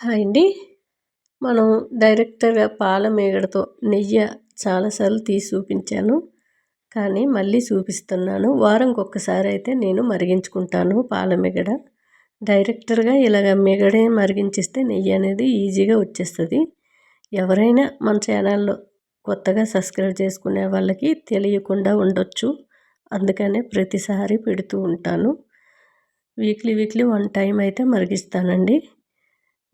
Hi అండి మనం డైరెక్ట్గా పాల మీగడతో నెయ్యి చాలాసార్లు తీసి చూపించాను. కానీ మళ్ళీ చూపిస్తున్నాను. వారంకి ఒక్కసారి అయితే నేను మరిగించుకుంటాను పాల మీగడ డైరెక్టర్గా ఇలాగ మిగడే మరిగించిస్తే నెయ్యి అనేది ఈజీగా వచ్చేస్తుంది. ఎవరైనా మన ఛానల్లో కొత్తగా సబ్స్క్రైబ్ చేసుకునే వాళ్ళకి తెలియకుండా ఉండొచ్చు. అందుకనే ప్రతిసారి పెడుతూ ఉంటాను. వీక్లీ వీక్లీ వన్ టైం అయితే మరిగిస్తానండి.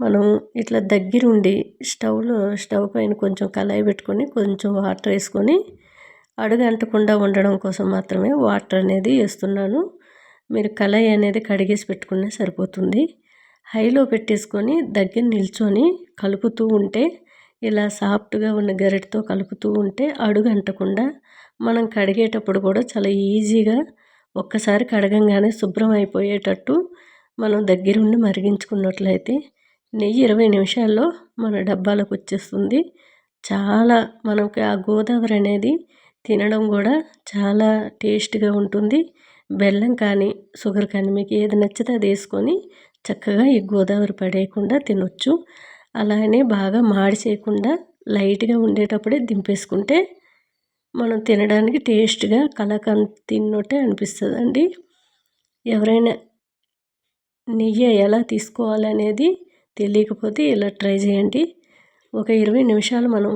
మనం ఇట్లా దగ్గరుండి స్టవ్లో స్టవ్ పైన కొంచెం కళాయి పెట్టుకొని కొంచెం వాటర్ వేసుకొని అడుగు అంటకుండా ఉండడం కోసం మాత్రమే వాటర్ అనేది వేస్తున్నాను. మీరు కళాయి అనేది కడిగేసి పెట్టుకునే సరిపోతుంది. హైలో పెట్టేసుకొని దగ్గర నిల్చొని కలుపుతూ ఉంటే ఇలా సాఫ్ట్గా ఉన్న గరిటతో కలుపుతూ ఉంటే అడుగు అంటకుండా మనం కడిగేటప్పుడు కూడా చాలా ఈజీగా ఒక్కసారి కడగంగానే శుభ్రం అయిపోయేటట్టు మనం దగ్గరుండి మరిగించుకున్నట్లయితే నెయ్యి ఇరవై నిమిషాల్లో మన డబ్బాలకు వచ్చేస్తుంది చాలా మనకి ఆ గోదావరి అనేది తినడం కూడా చాలా టేస్ట్గా ఉంటుంది. బెల్లం కానీ షుగర్ కానీ మీకు ఏది నచ్చితే అది వేసుకొని చక్కగా ఈ గోదావరి పడేయకుండా తినొచ్చు. అలానే బాగా మాడి చేయకుండా లైట్గా ఉండేటప్పుడే దింపేసుకుంటే మనం తినడానికి టేస్ట్గా కలకంద తిన్నట్టే అనిపిస్తుందండి. ఎవరైనా నెయ్యి ఎలా తీసుకోవాలనేది తెలియకపోతే ఇలా ట్రై చేయండి. ఒక ఇరవై నిమిషాలు మనం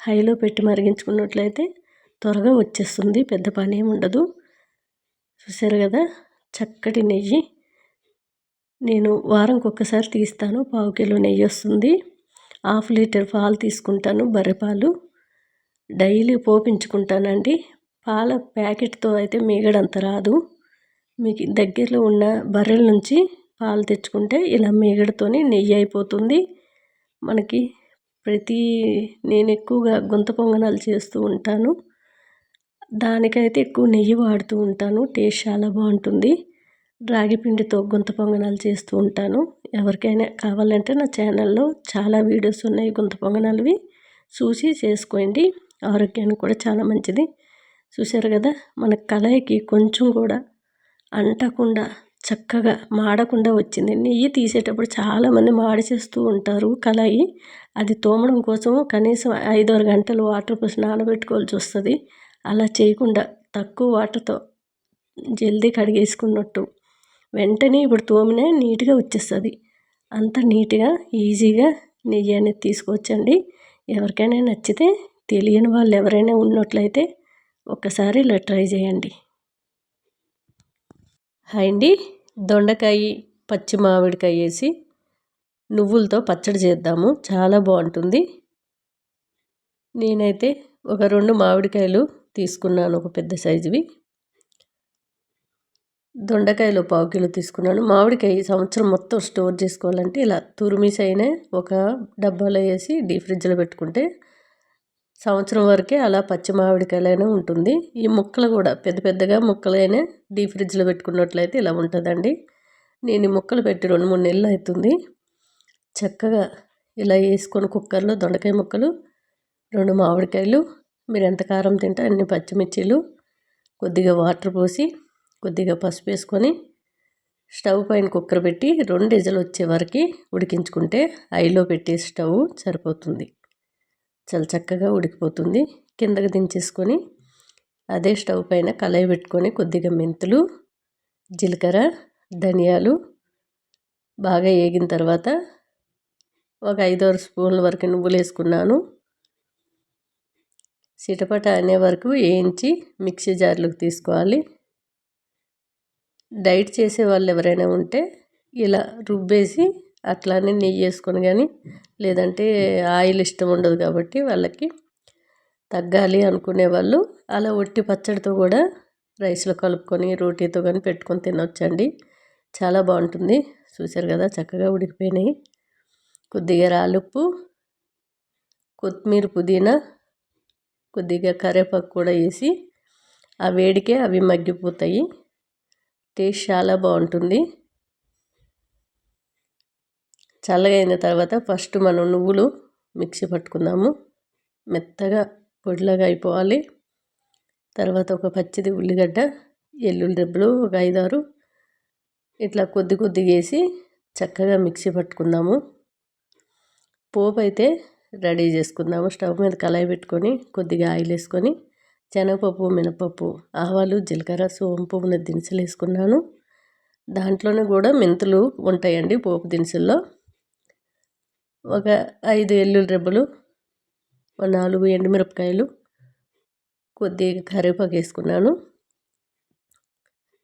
హైలో పెట్టి మరిగించుకున్నట్లయితే త్వరగా వచ్చేస్తుంది పెద్ద పని ఏమి ఉండదు. చూసారు కదా చక్కటి నెయ్యి. నేను వారంకి ఒక్కసారి తీస్తాను పావు కిలో నెయ్యి వస్తుంది. హాఫ్ లీటర్ పాలు తీసుకుంటాను బర్రెపాలు డైలీ పోపించుకుంటానండి. పాల ప్యాకెట్తో అయితే మీగడంత రాదు. మీకు దగ్గరలో ఉన్న బర్రెల నుంచి పాలు తెచ్చుకుంటే ఇలా మీగడతోని నెయ్యి అయిపోతుంది. మనకి ప్రతి నేను ఎక్కువగా గుంత పొంగనాలు చేస్తూ ఉంటాను. దానికైతే ఎక్కువ నెయ్యి వాడుతూ ఉంటాను. టేస్ట్ చాలా బాగుంటుంది. రాగి పిండితో గుంత పొంగనాలు చేస్తూ ఉంటాను. ఎవరికైనా కావాలంటే నా ఛానల్లో చాలా వీడియోస్ ఉన్నాయి గుంత పొంగనాలవి. చూసి చేసుకోండి. ఆరోగ్యానికి కూడా చాలా మంచిది. చూశారు కదా? మన కళాయికి కొంచెం కూడా అంటకుండా చక్కగా మాడకుండా వచ్చింది. నెయ్యి తీసేటప్పుడు చాలామంది మాడి చేస్తూ ఉంటారు. కళాయి అది తోమడం కోసం కనీసం ఐదారు గంటలు వాటర్ పోసి నానబెట్టుకోవాల్సి వస్తుంది. అలా చేయకుండా తక్కువ వాటర్తో జల్దీ కడిగేసుకున్నట్టు వెంటనే ఇప్పుడు తోమినే నీట్గా వచ్చేస్తుంది. అంత నీట్గా ఈజీగా నెయ్యి అనేది తీసుకొచ్చండి ఎవరికైనా నచ్చితే తెలియని వాళ్ళు ఎవరైనా ఉన్నట్లయితే ఒక్కసారి ఇలా ట్రై చేయండి. హాయ్ అండి. దొండకాయ పచ్చి మామిడికాయ వేసి నువ్వులతో పచ్చడి చేద్దాము. చాలా బాగుంటుంది. నేనైతే ఒక రెండు మామిడికాయలు తీసుకున్నాను ఒక పెద్ద సైజువి. దొండకాయలు పావు కిలో తీసుకున్నాను. మామిడికాయ సంవత్సరం మొత్తం స్టోర్ చేసుకోవాలంటే ఇలా తురిమిస్ అయినా ఒక డబ్బాలో వేసి డీ ఫ్రిడ్జ్లో పెట్టుకుంటే సంవత్సరం వరకే అలా పచ్చి మామిడికాయలైనా ఉంటుంది. ఈ ముక్కలు కూడా పెద్ద పెద్దగా ముక్కలైనా డీ ఫ్రిడ్జ్లో పెట్టుకున్నట్లయితే ఇలా ఉంటుందండి. నేను ఈ ముక్కలు పెట్టి రెండు మూడు నెలలు అవుతుంది చక్కగా ఇలా వేసుకొని కుక్కర్లో దొండకాయ ముక్కలు రెండు మామిడికాయలు మీరు ఎంత కారం తింటే అన్ని పచ్చిమిర్చీలు కొద్దిగా వాటర్ పోసి కొద్దిగా పసుపు వేసుకొని స్టవ్ పైన కుక్కర్ పెట్టి రెండు ఇజలు వచ్చే వరకు ఉడికించుకుంటే ఐలో పెట్టే స్టవ్ సరిపోతుంది. చాలా చక్కగా ఉడికిపోతుంది. కిందకి దించేసుకొని అదే స్టవ్ పైన కళాయి పెట్టుకొని కొద్దిగా మెంతులు జీలకర్ర ధనియాలు బాగా వేగిన తర్వాత ఒక ఐదారు స్పూన్ల వరకు నువ్వులు వేసుకున్నాను. చిటపట అనే వరకు వేయించి మిక్సీ జార్లోకి తీసుకోవాలి. డైట్ చేసే వాళ్ళు ఎవరైనా ఉంటే ఇలా రుబ్బేసి అట్లానే నెయ్యి వేసుకొని కానీ లేదంటే ఆయిల్ ఇష్టం ఉండదు కాబట్టి వాళ్ళకి తగ్గాలి అనుకునే వాళ్ళు. అలా ఒట్టి పచ్చడితో కూడా రైస్లో కలుపుకొని రోటీతో కానీ పెట్టుకొని తినొచ్చండి. చాలా బాగుంటుంది. చూశారు కదా చక్కగా ఉడికిపోయినాయి. కొద్దిగా రాలుప్పు కొత్తిమీర పుదీనా కొద్దిగా కరివేపాకు కూడా వేసి ఆ వేడికే అవి మగ్గిపోతాయి. టేస్ట్ చాలా బాగుంటుంది. చల్లగా అయిన తర్వాత ఫస్ట్ మనం నువ్వులు మిక్సీ పట్టుకుందాము. మెత్తగా పొడిలాగా అయిపోవాలి. తర్వాత ఒక పచ్చిది ఉల్లిగడ్డ ఎల్లుల్లి రెబ్బలు ఒక ఐదారు. ఇట్లా కొద్ది కొద్దిగా వేసి చక్కగా మిక్సీ పట్టుకుందాము. పోపు అయితే రెడీ చేసుకుందాము. స్టవ్ మీద కళాయి పెట్టుకొని కొద్దిగా ఆయిల్ వేసుకొని శనగపప్పు మినపప్పు ఆవాలు జీలకర్ర సోంపు ఉన్న దినుసులు వేసుకున్నాను. దాంట్లోనే కూడా మెంతులు ఉంటాయండి పోపు దినుసుల్లో. ఒక ఐదు ఎల్లుల్లి రెబ్బలు ఒక నాలుగు ఎండుమిరపకాయలు కొద్దిగా కరివేపాకు వేసుకున్నాను.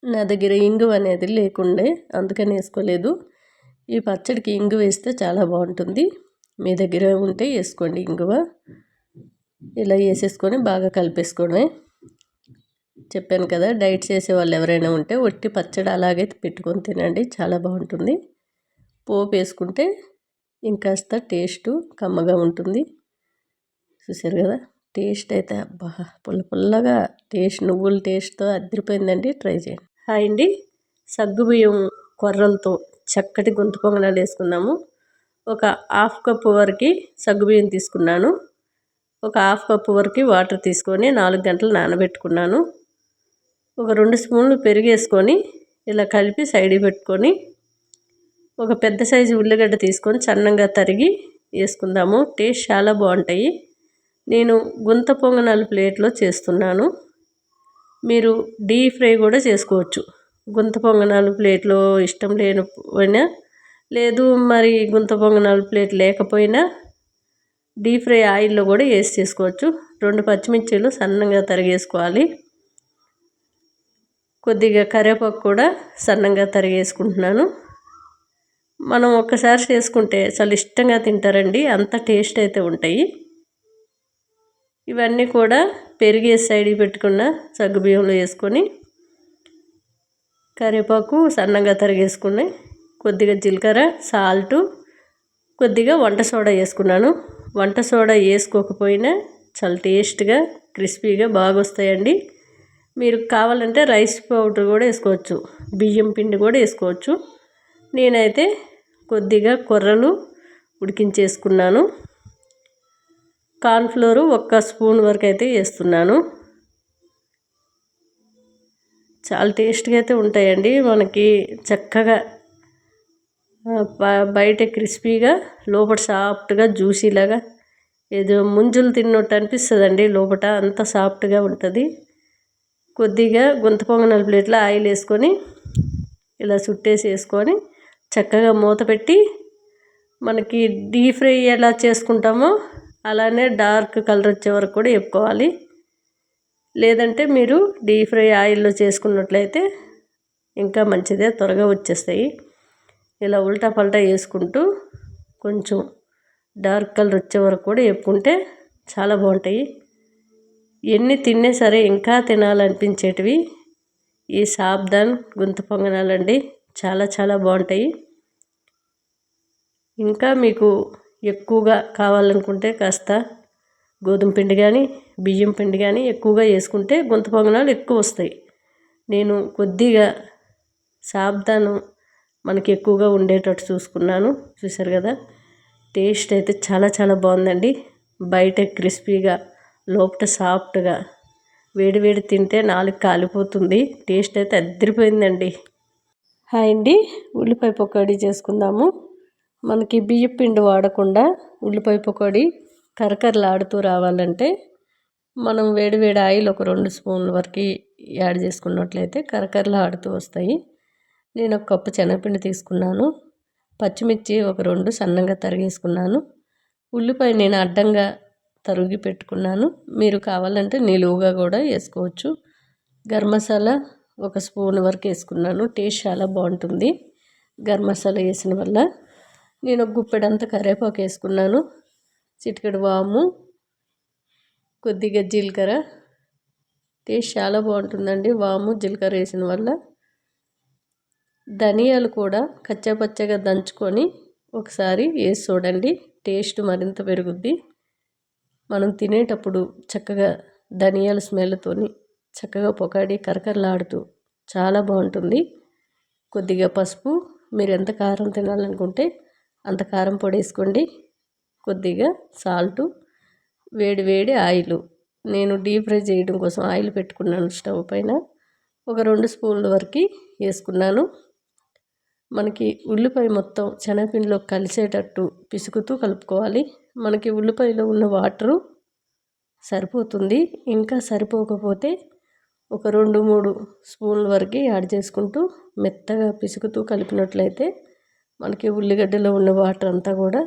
నా దగ్గర ఇంగు అనేది లేకుండే అందుకని వేసుకోలేదు. ఈ పచ్చడికి ఇంగు వేస్తే చాలా బాగుంటుంది. మీ దగ్గర ఉంటే వేసుకోండి ఇంగువ. ఇలా వేసేసుకొని బాగా కలిపేసుకోవడమే చెప్పాను కదా డైట్ చేసే వాళ్ళు ఎవరైనా ఉంటే ఒట్టి పచ్చడి అలాగే పెట్టుకొని తినండి చాలా బాగుంటుంది. పోపు వేసుకుంటే ఇంకాస్త టేస్ట్ కమ్మగా ఉంటుంది. చూసారు కదా? టేస్ట్ అయితే అబ్బా! పుల్ల పుల్లగా టేస్ట్ నువ్వుల టేస్ట్తో అదిరిపోయిందండి. ట్రై చేయండి. హాయ్ అండి. సగ్గుబియ్యం కొర్రలతో చక్కటి గొంతు పొంగనాలు వేసుకున్నాము. ఒక హాఫ్ కప్పు వరకు సగ్గుబియ్యం తీసుకున్నాను. ఒక హాఫ్ కప్పు వరకు వాటర్ తీసుకొని నాలుగు గంటలు నానబెట్టుకున్నాను. ఒక రెండు స్పూన్లు పెరుగు వేసుకొని ఇలా కలిపి సైడ్ పెట్టుకొని ఒక పెద్ద సైజు ఉల్లిగడ్డ తీసుకొని సన్నంగా తరిగి వేసుకుందాము. టేస్ట్ చాలా బాగుంటాయి. నేను గుంత పొంగనాలు ప్లేట్లో చేస్తున్నాను. మీరు డీప్ ఫ్రై కూడా చేసుకోవచ్చు. గుంత పొంగనాలు ప్లేట్లో ఇష్టం లేనిపోయినా లేదు మరి గుంత పొంగనాలు ప్లేట్ లేకపోయినా డీప్ ఫ్రై ఆయిల్లో కూడా వేసి చేసుకోవచ్చు. రెండు పచ్చిమిర్చీలు సన్నంగా తరిగేసుకోవాలి. కొద్దిగా కరివేపాకు కూడా సన్నంగా తరిగేసుకుంటున్నాను. మనం ఒక్కసారి చేసుకుంటే చాలా ఇష్టంగా తింటారండి. అంత టేస్ట్ అయితే ఉంటాయి. ఇవన్నీ కూడా పెరిగే సైడ్ పెట్టుకున్న సగ్గుబియ్యంలో వేసుకొని కరివేపాకు సన్నగా తరిగేసుకుని కొద్దిగా జీలకర్ర సాల్టు కొద్దిగా వంట సోడా వేసుకున్నాను. వంట సోడా వేసుకోకపోయినా చాలా టేస్ట్గా క్రిస్పీగా బాగా వస్తాయండి మీరు కావాలంటే రైస్ పౌడర్ కూడా వేసుకోవచ్చు. బియ్యం పిండి కూడా వేసుకోవచ్చు. నేనైతే కొద్దిగా కొర్రలు ఉడికించేసుకున్నాను. కార్న్ఫ్లోరు ఒక్క స్పూన్ వరకు అయితే వేస్తున్నాను. చాలా టేస్ట్గా అయితే ఉంటాయండి. మనకి చక్కగా బయట క్రిస్పీగా లోపల సాఫ్ట్గా జ్యూసీలాగా ఏదో ముంజులు తిన్నట్టు అనిపిస్తుందండి లోపల అంత సాఫ్ట్గా ఉంటుంది. కొద్దిగా గుంత పొంగనాల ప్లేట్లో ఆయిల్ వేసుకొని ఇలా చుట్టేసి వేసుకొని చక్కగా మూత పెట్టి మనకి డీప్ ఫ్రై ఎలా చేసుకుంటామో అలానే డార్క్ కలర్ వచ్చే వరకు కూడా వేపుకోవాలి. లేదంటే మీరు డీప్ ఫ్రై ఆయిల్లో చేసుకున్నట్లయితే ఇంకా మంచిదే త్వరగా వచ్చేస్తాయి. ఇలా ఉల్టా పల్టా వేసుకుంటూ కొంచెం డార్క్ కలర్ వచ్చే వరకు కూడా వేపుకుంటే చాలా బాగుంటాయి. ఎన్ని తిన్నా సరే ఇంకా తినాలనిపించేటివి. ఈ సాబ్దాన్ గుంత పొంగనాలండి. చాలా చాలా బాగుంటాయి. ఇంకా మీకు ఎక్కువగా కావాలనుకుంటే కాస్త గోధుమ పిండి కానీ బియ్యం పిండి కానీ ఎక్కువగా వేసుకుంటే గొంతు పొంగనాలు ఎక్కువ వస్తాయి. నేను కొద్దిగా సాబ్దాను మనకి ఎక్కువగా ఉండేటట్టు చూసుకున్నాను. చూశారు కదా? టేస్ట్ అయితే చాలా చాలా బాగుందండి. బయట క్రిస్పీగా లోపట సాఫ్ట్గా వేడి వేడి తింటే నాలుగు కాలిపోతుంది. టేస్ట్ అయితే అద్దరిపోయిందండి. హాయ్ అండి. ఉల్లిపాయ పకోడీ చేసుకుందాము. మనకి బియ్య పిండి వాడకుండా ఉల్లిపాయ పకోడీ కరకరలాడుతూ రావాలంటే మనం వేడి వేడి ఆయిల్ ఒక రెండు స్పూన్ల వరకు యాడ్ చేసుకున్నట్లయితే కరకరలాడుతూ వస్తాయి. నేను ఒక కప్పు శనగపిండి తీసుకున్నాను. పచ్చిమిర్చి ఒక రెండు సన్నంగా తరిగేసుకున్నాను. ఉల్లిపాయ నేను అడ్డంగా తరిగి పెట్టుకున్నాను. మీరు కావాలంటే నిలువుగా కూడా వేసుకోవచ్చు. గరం మసాలా ఒక స్పూన్ వరకు వేసుకున్నాను. టేస్ట్ చాలా బాగుంటుంది. గరం మసాలా వేసిన వల్ల. నేను ఒక గుప్పెడంత కరివేపాకు వేసుకున్నాను. చిటికెడు వాము కొద్దిగా జీలకర్ర. టేస్ట్ చాలా బాగుంటుందండి వాము జీలకర్ర వేసిన వల్ల. ధనియాలు కూడా కచ్చాపచ్చగా దంచుకొని ఒకసారి వేసి చూడండి. టేస్ట్ మరింత పెరుగుద్ది. మనం తినేటప్పుడు చక్కగా ధనియాల స్మెల్తోని చక్కగా పొకాడి కరకరలాడుతూ చాలా బాగుంటుంది. కొద్దిగా పసుపు మీరు ఎంత కారం తినాలనుకుంటే అంత కారం పొడి వేసుకోండి కొద్దిగా సాల్టు వేడి వేడి ఆయిల్. నేను డీప్ ఫ్రై చేయడం కోసం ఆయిల్ పెట్టుకున్నాను స్టవ్ పైన. ఒక రెండు స్పూన్ల వరకు వేసుకున్నాను. మనకి ఉల్లిపాయ మొత్తం శనగపిండిలో కలిసేటట్టు పిసుకుతూ కలుపుకోవాలి. మనకి ఉల్లిపాయలో ఉన్న వాటరు సరిపోతుంది. ఇంకా సరిపోకపోతే ఒక రెండు మూడు స్పూన్ల వరకు యాడ్ చేసుకుంటూ మెత్తగా పిసుకుతూ కలిపినట్లయితే మనకి ఉల్లిగడ్డలో ఉన్న వాటర్ అంతా కూడా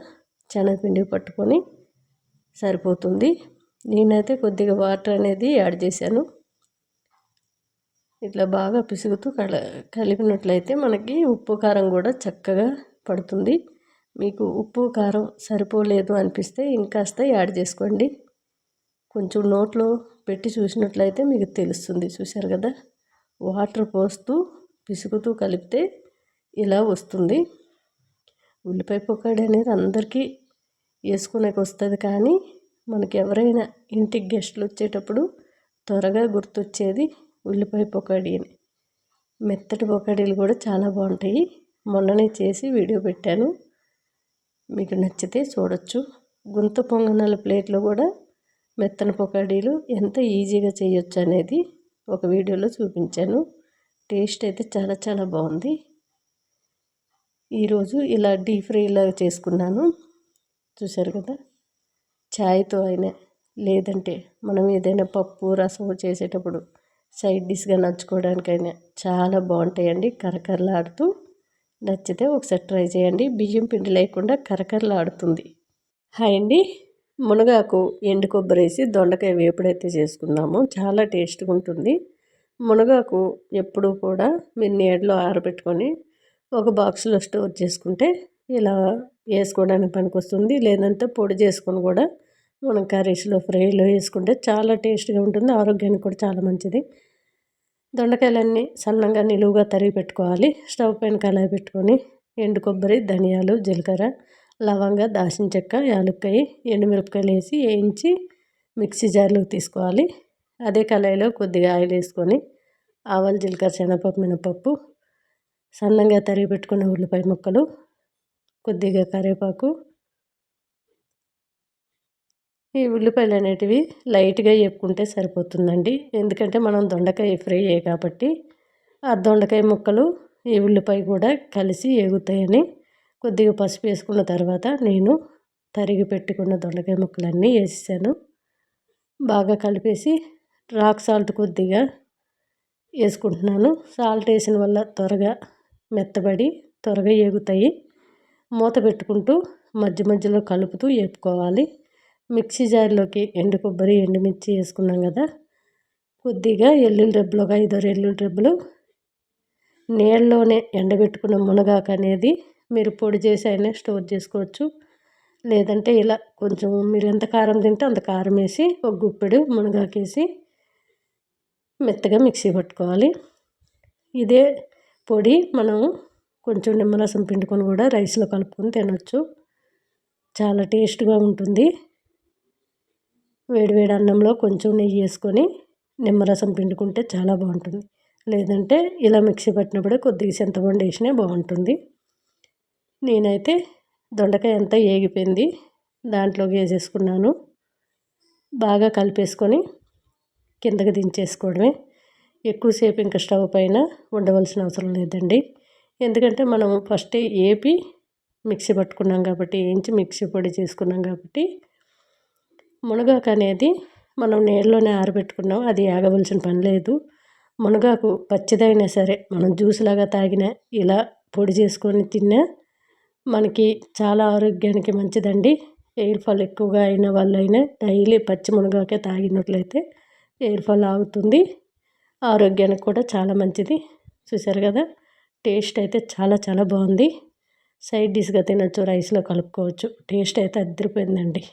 శనగపిండి పట్టుకొని సరిపోతుంది. నేనైతే కొద్దిగా వాటర్ అనేది యాడ్ చేశాను. ఇట్లా బాగా పిసుగుతూ కల కలిపినట్లయితే మనకి ఉప్పు కారం కూడా చక్కగా పడుతుంది. మీకు ఉప్పు కారం సరిపోలేదు అనిపిస్తే ఇంకాస్త యాడ్ చేసుకోండి. కొంచెం నోట్లో పెట్టి చూసినట్లయితే మీకు తెలుస్తుంది. చూశారు కదా? వాటర్ పోస్తూ పిసుకుతూ కలిపితే ఇలా వస్తుంది. ఉల్లిపాయ పొక్కడి అనేది అందరికీ వేసుకునేకి వస్తుంది. కానీ మనకి ఎవరైనా ఇంటికి గెస్టులు వచ్చేటప్పుడు త్వరగా గుర్తొచ్చేది ఉల్లిపాయ పొక్కడి అని. మెత్తటి పొక్కడీలు కూడా చాలా బాగుంటాయి. మొన్ననే చేసి వీడియో పెట్టాను. మీకు నచ్చితే చూడొచ్చు. గుంత పొంగనాల ప్లేట్లో కూడా మెత్తన పొకాడీలు ఎంత ఈజీగా చేయొచ్చు అనేది ఒక వీడియోలో చూపించాను. టేస్ట్ అయితే చాలా చాలా బాగుంది. ఈరోజు ఇలా డీప్ ఫ్రైలా చేసుకున్నాను. చూశారు కదా? ఛాయ్తో అయినా లేదంటే మనం ఏదైనా పప్పు రసం చేసేటప్పుడు సైడ్ డిష్గా నచ్చుకోవడానికైనా చాలా బాగుంటాయండి కరకరలాడుతూ. నచ్చితే ఒకసారి ట్రై చేయండి. బియ్యం పిండి లేకుండా కరకరలాడుతుంది. హాయ్ అండి. మునగాకు ఎండు కొబ్బరి వేసి దొండకాయ వేపుడైతే చేసుకుందాము. చాలా టేస్ట్గా ఉంటుంది. మునగాకు ఎప్పుడు కూడా మీరు నీడలో ఆరబెట్టుకొని ఒక బాక్స్లో స్టోర్ చేసుకుంటే ఇలా వేసుకోవడానికి పనికొస్తుంది. లేదంటే పొడి చేసుకొని కూడా మనం కర్రీస్లో ఫ్రైలో వేసుకుంటే చాలా టేస్ట్గా ఉంటుంది. ఆరోగ్యానికి కూడా చాలా మంచిది. దొండకాయలన్నీ సన్నంగా నిలువుగా తరిగి పెట్టుకోవాలి. స్టవ్ పైన కళాయి పెట్టుకొని ఎండు కొబ్బరి ధనియాలు జీలకర్ర లవంగ దాల్చిన చెక్క యాలక్కాయ ఎండుమిరపకాయలు వేసి వేయించి మిక్సీ జార్లోకి తీసుకోవాలి. అదే కళాయిలో కొద్దిగా ఆయిల్ వేసుకొని ఆవాలు జీలకర్ర శనగపప్పు మినపప్పు సన్నంగా తరిగి పెట్టుకున్న ఉల్లిపాయ ముక్కలు కొద్దిగా కరివేపాకు. ఈ ఉల్లిపాయలు అనేటివి లైట్గా వేపుకుంటే సరిపోతుందండి. ఎందుకంటే మనం దొండకాయ ఫ్రై అయ్యాయి కాబట్టి ఆ దొండకాయ ముక్కలు ఈ ఉల్లిపాయ కూడా కలిసి ఎగుతాయని కొద్దిగా పసుపు వేసుకున్న తర్వాత నేను తరిగి పెట్టుకున్న దొండకాయ ముక్కలన్నీ వేసేసాను. బాగా కలిపేసి రాక్ సాల్ట్ కొద్దిగా వేసుకుంటున్నాను. సాల్ట్ వేసిన వల్ల త్వరగా మెత్తబడి త్వరగా ఎగుతాయి మూత పెట్టుకుంటూ మధ్య మధ్యలో కలుపుతూ వేపుకోవాలి మిక్సీ జార్లోకి ఎండు కొబ్బరి ఎండుమిర్చి వేసుకున్నాం కదా కొద్దిగా ఎల్లుల్లి రెబ్బలు ఒక ఐదారు ఎల్లుల్లి రెబ్బలు నీళ్ళలోనే ఎండబెట్టుకున్న మునగాకు అనేది మీరు పొడి చేసి అయినా స్టోర్ చేసుకోవచ్చు. లేదంటే ఇలా కొంచెం మీరు ఎంత కారం తింటే అంత కారం వేసి ఒక గుప్పెడు మునగాకేసి మెత్తగా మిక్సీ పట్టుకోవాలి. ఇదే పొడి మనం కొంచెం నిమ్మరసం పిండుకొని కూడా రైస్లో కలుపుకొని తినొచ్చు. చాలా టేస్ట్గా ఉంటుంది. వేడివేడి అన్నంలో కొంచెం నెయ్యి వేసుకొని నిమ్మరసం పిండుకుంటే చాలా బాగుంటుంది. లేదంటే ఇలా మిక్సీ పట్టినప్పుడే కొద్దిగా చింతపండు వేసినా బాగుంటుంది. నేనైతే దొండకాయ అంతా ఏగిపోయింది. దాంట్లోకి వేసేసుకున్నాను బాగా కలిపేసుకొని కిందకి దించేసుకోవడమే. ఎక్కువసేపు ఇంకా స్టవ్ పైన ఉండవలసిన అవసరం లేదండి. ఎందుకంటే మనం ఫస్టే ఏపి మిక్సీ పట్టుకున్నాం కాబట్టి వేయించి మిక్సీ పొడి చేసుకున్నాం కాబట్టి మునగాకు అనేది మనం నీళ్ళలోనే ఆరబెట్టుకున్నాం. అది ఆగవలసిన పని లేదు. మునగాకు పచ్చిదైనా సరే మనం జ్యూస్ లాగా తాగినా ఇలా పొడి చేసుకొని తిన్నా మనకి చాలా ఆరోగ్యానికి మంచిదండి. ఎయిర్ ఫాల్ ఎక్కువగా అయిన వాళ్ళైనా డైలీ పచ్చి మునగాకే తాగినట్లయితే ఎయిర్ ఫాల్ ఆగుతుంది. ఆరోగ్యానికి కూడా చాలా మంచిది. చూసారు కదా? టేస్ట్ అయితే చాలా చాలా బాగుంది. సైడ్ డిష్గా తినచ్చు రైస్లో కలుపుకోవచ్చు. టేస్ట్ అయితే అదిరిపోయిందండి